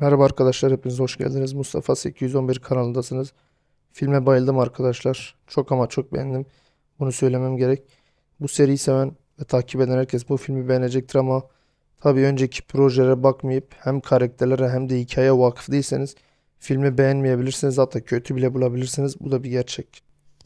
Merhaba arkadaşlar, hepiniz hoş geldiniz. Mustafa 811 kanalındasınız. Filme bayıldım arkadaşlar. Çok ama çok beğendim. Bunu söylemem gerek. Bu seriyi seven ve takip eden herkes bu filmi beğenecektir ama tabii önceki projelere bakmayıp hem karakterlere hem de hikayeye vakıf değilseniz filmi beğenmeyebilirsiniz. Hatta kötü bile bulabilirsiniz. Bu da bir gerçek.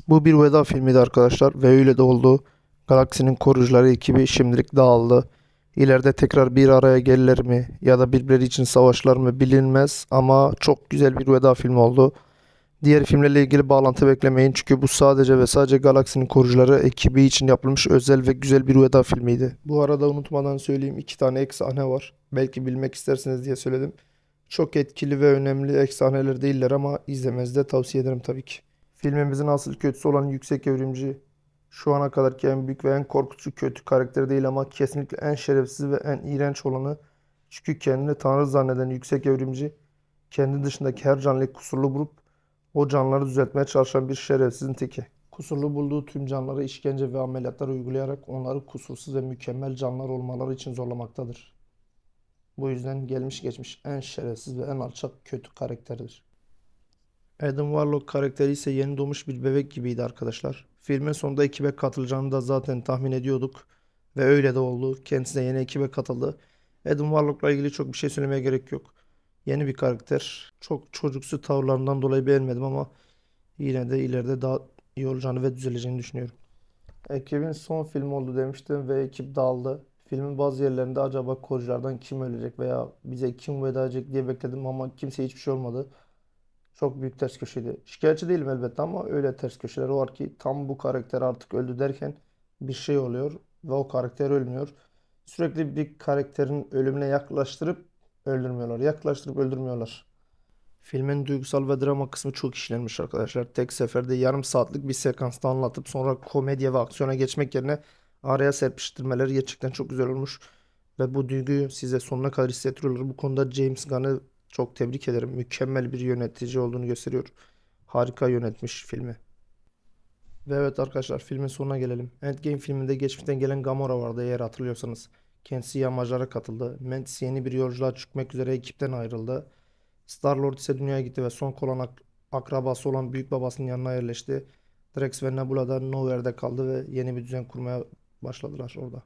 Bu bir veda filmiydi arkadaşlar ve öyle de oldu. Galaksinin koruyucuları ekibi şimdilik dağıldı. İleride tekrar bir araya gelirler mi ya da birbirleri için savaşlar mı bilinmez ama çok güzel bir veda filmi oldu. Diğer filmlerle ilgili bağlantı beklemeyin çünkü bu sadece ve sadece Galaksinin Koruyucuları ekibi için yapılmış özel ve güzel bir veda filmiydi. Bu arada unutmadan söyleyeyim iki tane ek sahne var. Belki bilmek istersiniz diye söyledim. Çok etkili ve önemli ek sahneler değiller ama izlemenizi de tavsiye ederim tabii ki. Filmimizin asıl kötüsü olan Yüksek Evrimci şu ana kadarki en büyük ve en korkutucu kötü karakteri değil ama kesinlikle en şerefsiz ve en iğrenç olanı. Çünkü kendini tanrı zanneden yüksek evrimci, kendi dışındaki her canlıyı kusurlu bulup o canlıları düzeltmeye çalışan bir şerefsizin teki. Kusurlu bulduğu tüm canlılara işkence ve ameliyatlar uygulayarak onları kusursuz ve mükemmel canlılar olmaları için zorlamaktadır. Bu yüzden gelmiş geçmiş en şerefsiz ve en alçak kötü karakteridir. Adam Warlock karakteri ise yeni doğmuş bir bebek gibiydi arkadaşlar. Filmin sonunda ekibe katılacağını da zaten tahmin ediyorduk. Ve öyle de oldu. Kendisi de yeni ekibe katıldı. Adam Warlock'la ilgili çok bir şey söylemeye gerek yok. Yeni bir karakter. Çok çocuksu tavırlarından dolayı beğenmedim ama yine de ileride daha iyi olacağını ve düzeleceğini düşünüyorum. Ekibin son filmi oldu demiştim ve ekip dağıldı. Filmin bazı yerlerinde acaba koruyuculardan kim ölecek veya bize kim veda edecek diye bekledim ama kimseye hiçbir şey olmadı. Çok büyük ters köşeydi. Şikayetçi değilim elbette ama öyle ters köşeler var ki tam bu karakter artık öldü derken bir şey oluyor ve o karakter ölmüyor. Sürekli bir karakterin ölümüne yaklaştırıp öldürmüyorlar. Yaklaştırıp öldürmüyorlar. Filmin duygusal ve drama kısmı çok işlenmiş arkadaşlar. Tek seferde yarım saatlik bir sekansta anlatıp sonra komedya ve aksiyona geçmek yerine araya serpiştirmeleri gerçekten çok güzel olmuş. Ve bu duyguyu size sonuna kadar hissettiriyorlar. Bu konuda James Gunn'ı çok tebrik ederim. Mükemmel bir yönetici olduğunu gösteriyor. Harika yönetmiş filmi. Ve evet arkadaşlar filmin sonuna gelelim. Endgame filminde geçmişten gelen Gamora vardı eğer hatırlıyorsanız. Kendisi yamaclara katıldı. Mantis yeni bir yolculuğa çıkmak üzere ekipten ayrıldı. Star-Lord ise dünyaya gitti ve son kalan ak- akrabası olan büyük babasının yanına yerleşti. Drax ve Nebula da Nowhere'de kaldı ve yeni bir düzen kurmaya başladılar orada.